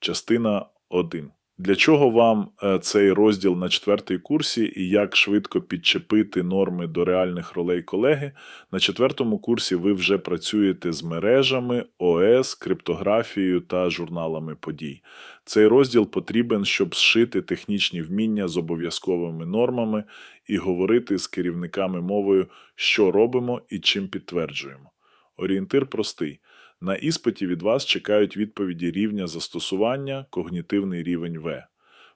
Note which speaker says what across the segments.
Speaker 1: Частина 1. Для чого вам е, цей розділ на четвертий курсі і як швидко підчепити норми до реальних ролей колеги? На четвертому курсі ви вже працюєте з мережами, ОС, криптографією та журналами подій. Цей розділ потрібен, щоб зшити технічні вміння з обов'язковими нормами і говорити з керівниками мовою, що робимо і чим підтверджуємо. Орієнтир простий. На іспиті від вас чекають відповіді рівня застосування, когнітивний рівень В.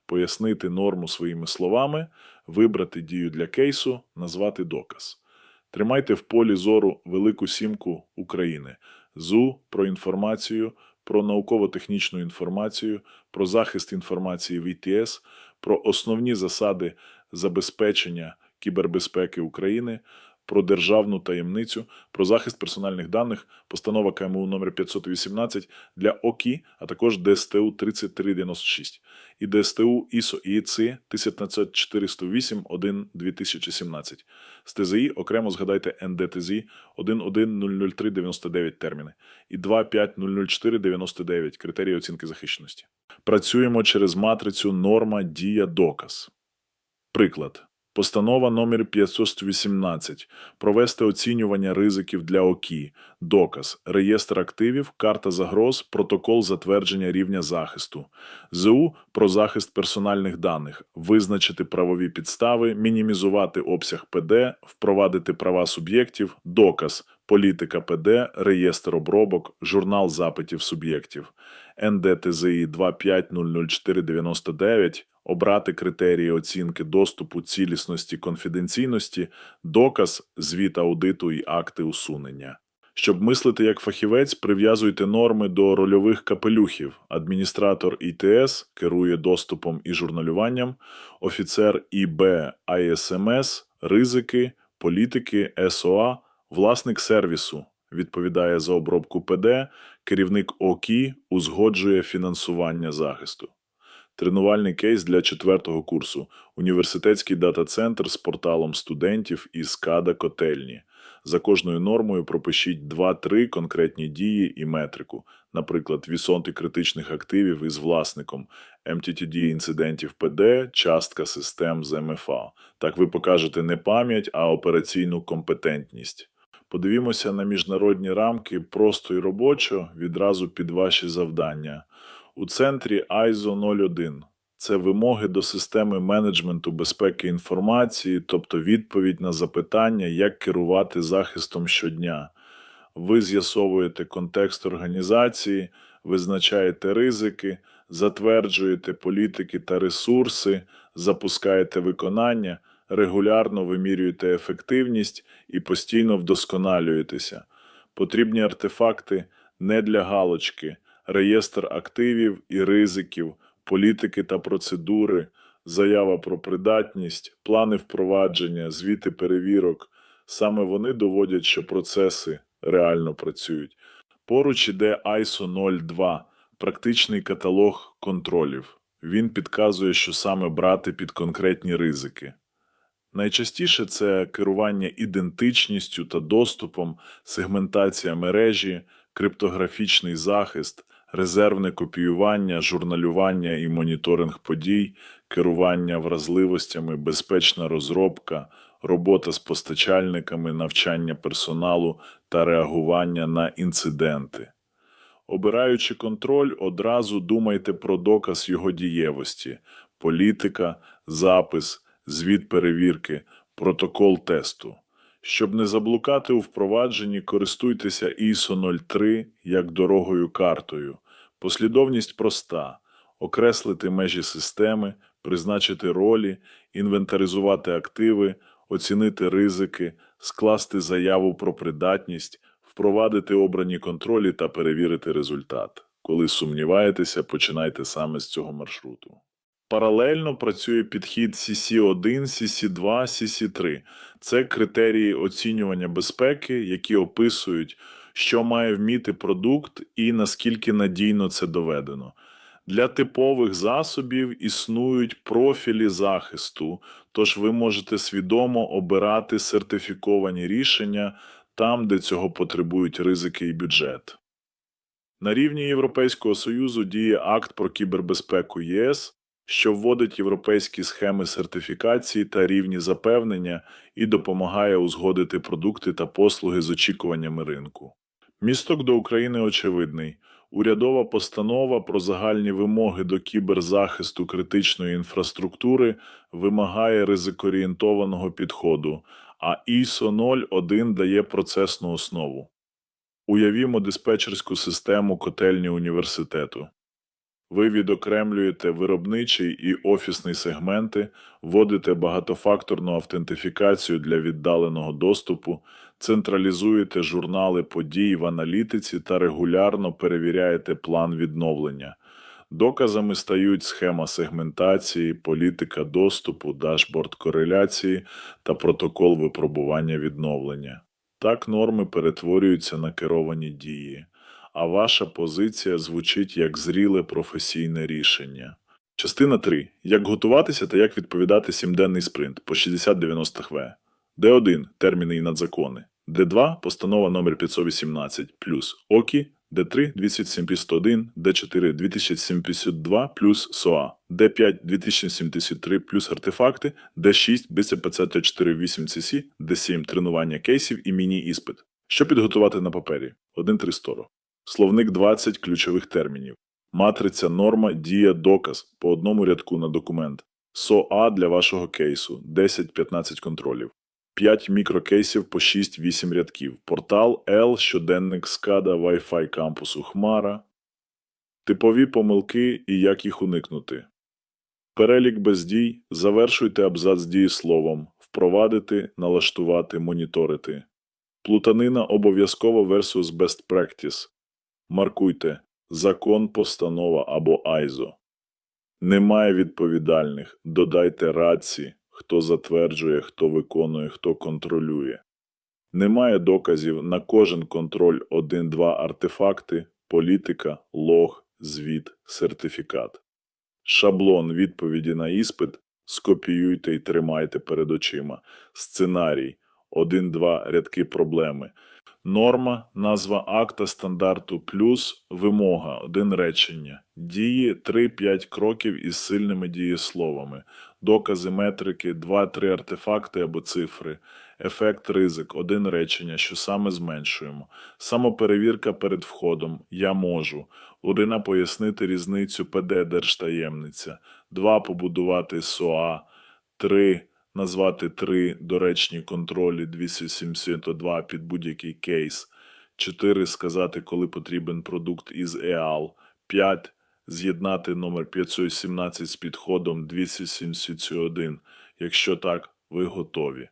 Speaker 1: Пояснити норму своїми словами, вибрати дію для кейсу, назвати доказ. Тримайте в полі зору Велику Сімку України, ЗУ про інформацію, про науково-технічну інформацію, про захист інформації в ІТС, про основні засади забезпечення кібербезпеки України, про державну таємницю, про захист персональних даних, постанова КМУ номер 518 для ОКІ, а також ДСТУ 3396 і ДСТУ ІСО ІЦ 19408 1 2017. З ТЗІ окремо згадайте НДТЗІ 1100399 терміни і 2500499 критерії оцінки захищеності. Працюємо через матрицю норма дія доказ. Приклад. Постанова номер 518. Провести оцінювання ризиків для ОКІ. Доказ. Реєстр активів, карта загроз, протокол затвердження рівня захисту. ЗУ про захист персональних даних. Визначити правові підстави, мінімізувати обсяг ПД, впровадити права суб'єктів. Доказ. Політика ПД, реєстр обробок, журнал запитів суб'єктів. НДТЗІ 2500499 обрати критерії оцінки доступу цілісності конфіденційності, доказ, звіт аудиту і акти усунення. Щоб мислити як фахівець, прив'язуйте норми до рольових капелюхів. Адміністратор ІТС керує доступом і журналюванням, офіцер ІБ АСМС, ризики, політики, СОА, власник сервісу відповідає за обробку ПД, керівник ОКІ узгоджує фінансування захисту. Тренувальний кейс для четвертого курсу. Університетський дата-центр з порталом студентів і скада котельні. За кожною нормою пропишіть 2-3 конкретні дії і метрику, наприклад, вісонти критичних активів із власником, MTTD інцидентів ПД, частка систем з МФА. Так ви покажете не пам'ять, а операційну компетентність. Подивімося на міжнародні рамки просто і робочо відразу під ваші завдання. У центрі ISO 01 це вимоги до системи менеджменту безпеки інформації, тобто відповідь на запитання, як керувати захистом щодня. Ви з'ясовуєте контекст організації, визначаєте ризики, затверджуєте політики та ресурси, запускаєте виконання, регулярно вимірюєте ефективність і постійно вдосконалюєтеся. Потрібні артефакти не для галочки реєстр активів і ризиків, політики та процедури, заява про придатність, плани впровадження, звіти перевірок. Саме вони доводять, що процеси реально працюють. Поруч іде ISO 02, практичний каталог контролів. Він підказує, що саме брати під конкретні ризики. Найчастіше це керування ідентичністю та доступом, сегментація мережі, криптографічний захист, резервне копіювання, журналювання і моніторинг подій, керування вразливостями, безпечна розробка, робота з постачальниками, навчання персоналу та реагування на інциденти. Обираючи контроль, одразу думайте про доказ його дієвості, політика, запис, звіт перевірки, протокол тесту. Щоб не заблукати у впровадженні, користуйтеся ISO 03 як дорогою картою. Послідовність проста: окреслити межі системи, призначити ролі, інвентаризувати активи, оцінити ризики, скласти заяву про придатність, впровадити обрані контролі та перевірити результат. Коли сумніваєтеся, починайте саме з цього маршруту. Паралельно працює підхід CC1, CC2, CC3. Це критерії оцінювання безпеки, які описують, що має вміти продукт і наскільки надійно це доведено. Для типових засобів існують профілі захисту, тож ви можете свідомо обирати сертифіковані рішення там, де цього потребують ризики і бюджет. На рівні Європейського Союзу діє акт про кібербезпеку ЄС, що вводить європейські схеми сертифікації та рівні запевнення і допомагає узгодити продукти та послуги з очікуваннями ринку. Місток до України очевидний. Урядова постанова про загальні вимоги до кіберзахисту критичної інфраструктури вимагає ризикорієнтованого підходу, а ISO 01 дає процесну основу. Уявімо диспетчерську систему котельні університету. Ви відокремлюєте виробничий і офісний сегменти, вводите багатофакторну автентифікацію для віддаленого доступу, централізуєте журнали подій в аналітиці та регулярно перевіряєте план відновлення. Доказами стають схема сегментації, політика доступу, дашборд кореляції та протокол випробування відновлення. Так норми перетворюються на керовані дії, а ваша позиція звучить як зріле професійне рішення. Частина 3. Як готуватися та як відповідати 7-денний спринт по 60-90 хв. Д1. Терміни і надзакони. Д2. Постанова номер 518 плюс ОКІ. Д3 2751, Д4 2752 плюс СОА, Д5 2073 плюс артефакти, Д6 БЦПЦ 48 цс Д7 тренування кейсів і міні-іспит. Що підготувати на папері? 1-3 стору. Словник 20 ключових термінів. Матриця норма дія доказ по одному рядку на документ. СОА для вашого кейсу 10-15 контролів. 5 мікрокейсів по 6-8 рядків. Портал L, щоденник SCADA, Wi-Fi кампусу Хмара. Типові помилки і як їх уникнути. Перелік бездій. Завершуйте абзац дієсловом. Впровадити, налаштувати, моніторити. Плутанина обов'язково versus best practice. Маркуйте закон, постанова або ISO. Немає відповідальних. Додайте раці, хто затверджує, хто виконує, хто контролює. Немає доказів на кожен контроль 1-2 артефакти, політика, лог, звіт, сертифікат. Шаблон відповіді на іспит скопіюйте і тримайте перед очима. Сценарій 1-2 рядки проблеми. Норма, назва акта стандарту плюс вимога один речення. Дії 3-5 кроків із сильними дієсловами. Докази метрики 2-3 артефакти або цифри. Ефект ризик один речення, що саме зменшуємо. Самоперевірка перед входом. Я можу. Урина пояснити різницю ПД держтаємниця. 2 побудувати СОА. 3 назвати три доречні контролі 272 під будь-який кейс, 4 сказати, коли потрібен продукт із EAL, 5 з'єднати номер 517 з підходом 271. Якщо так, ви готові.